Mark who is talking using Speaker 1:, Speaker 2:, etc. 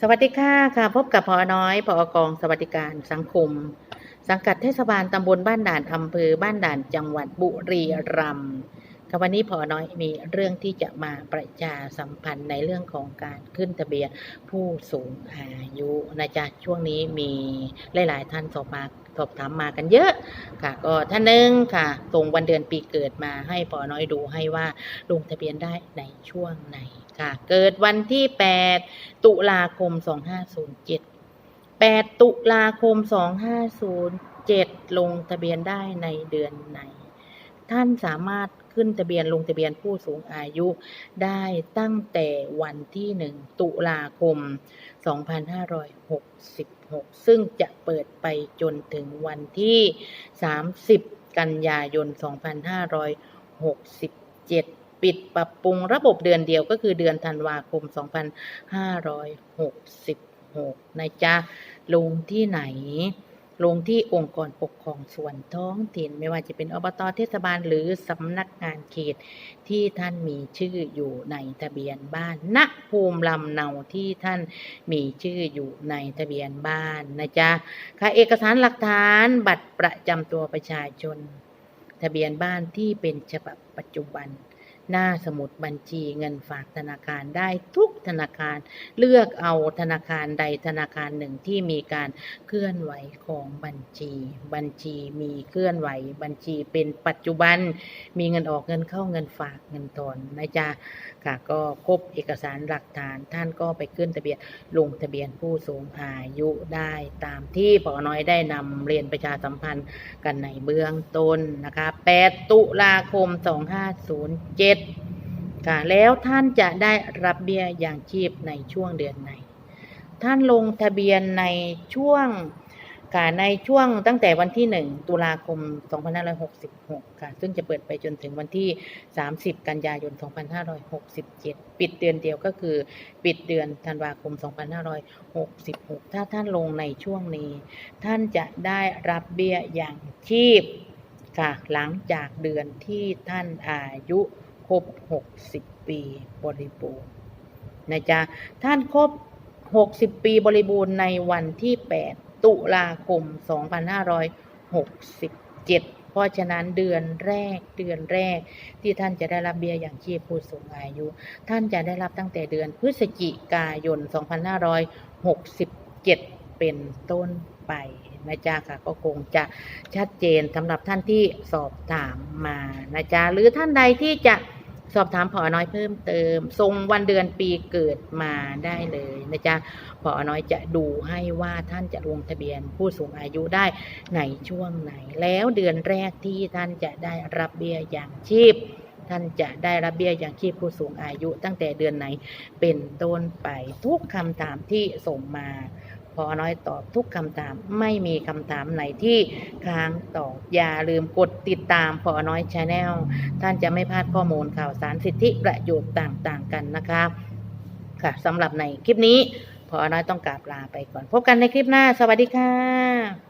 Speaker 1: สวัสดีค่ะค่ะ พบกับพอน้อยพอกองสวัสดิการสังคม สังกัดเทศบาลตำบลบ้านด่านอำเภอบ้านด่านจังหวัดบุรีรัมย์ ค่ะวันนี้พอน้อยมีเรื่องที่จะมาประชาสัมพันธ์ในเรื่องของการขึ้นทะเบียนผู้สูงอายุนะจ๊ะช่วงนี้มีหลาย ๆ ท่านสอบมาสอบถามมากันเยอะค่ะ ก็ท่านหนึ่งค่ะส่งวันเดือนปีเกิดมาให้พอน้อยดูให้ว่าลงทะเบียนได้ในช่วงไหนค่ะ เกิดวันที่ 8 ตุลาคม 2507 8 ตุลาคม 2507 ลงทะเบียนได้ในเดือนไหน ท่านสามารถ ขึ้นทะเบียนลงทะเบียนผู้สูงอายุ ได้ตั้งแต่วันที่ 1 ตุลาคม 2566 ซึ่งจะเปิดไปจนถึงวันที่ 30 กันยายน 2567 ปิดปรับปรุงระบบเดือนเดียวก็คือเดือนธันวาคม 2566 นะจ๊ะ ลงที่ไหน ลงที่องค์กรปกครองส่วนท้องถิ่น ไม่ว่าจะเป็นอบตเทศบาลหรือสำนักงานเขตที่ท่านมีชื่ออยู่ในทะเบียนบ้านณภูมิลำเนาที่ท่านมีชื่ออยู่ในทะเบียนบ้านนะจ๊ะค่ะเอกสารหลักฐานบัตรประจำตัวประชาชน ทะเบียนบ้านที่เป็นฉบับปัจจุบัน หน้าสมุดบัญชีเงินฝากธนาคารได้ทุกธนาคาร เลือกเอาธนาคารใดธนาคารหนึ่งที่มีการเคลื่อนไหวของบัญชี บัญชีมีเคลื่อนไหว บัญชีเป็นปัจจุบัน มีเงินออกเงินเข้าเงินฝากเงินถอนนะจ๊ะค่ะก็ครบเอกสารหลักฐานท่านก็ไปขึ้นทะเบียนลงทะเบียนผู้สูงอายุได้ตามที่ปอน้อยได้นำเรียนประชาสัมพันธ์กันในเบื้องต้นนะคะ 8 ตุลาคม 2507 ค่ะแล้วท่านจะได้รับเบี้ยอย่างชีพในช่วงเดือนไหน ท่านลงทะเบียนในช่วงค่ะในช่วงตั้งแต่วันที่ 1 ตุลาคม 2566 ค่ะซึ่งจะเปิดไปจนถึงวันที่ 30 กันยายน 2567 ปิดเดือนเดียวก็คือ ปิดเดือนธันวาคม 2566 ถ้าท่านลงในช่วงนี้ ท่านจะได้รับเบี้ยอย่างชีพค่ะหลังจากเดือนที่ท่านอายุ ครบ60ปีบริบูรณ์นะจ๊ะท่านครบ60ปีบริบูรณ์ในวันที่8ตุลาคม2567เพราะฉะนั้นเดือนแรกเดือนแรกที่ท่านจะได้รับเบี้ยอย่างชีพผู้สูงอายุ ท่านจะได้รับตั้งแต่เดือนพฤศจิกายน 2567 เป็นต้นไปนะจ๊ะค่ะก็คงจะชัดเจนสำหรับท่านที่สอบถามมานะจ๊ะหรือท่านใดที่จะ สอบถามผอน้อยเพิ่มเติม ทรงวันเดือนปีเกิดมาได้เลยนะจ๊ะผอน้อยจะดูให้ว่าท่านจะลงทะเบียนผู้สูงอายุได้ในช่วงไหน แล้วเดือนแรกที่ท่านจะได้รับเบี้ยอย่างชีพ ท่านจะได้รับเบี้ยอย่างชีพผู้สูงอายุตั้งแต่เดือนไหนเป็นต้นไปทุกคำถามที่ส่งมา อน้อยตอบทุกคำถาม ไม่มีคำถามไหนที่ค้างตอบอย่าลืมกดติดตามพอน้อยชาแนลท่านจะไม่พลาดข้อมูลข่าวสารสิทธิประโยชน์ต่างๆกันนะคะค่ะสำหรับในคลิปนี้พอน้อยต้องกราบลาไปก่อน พบกันในคลิปหน้า สวัสดีค่ะ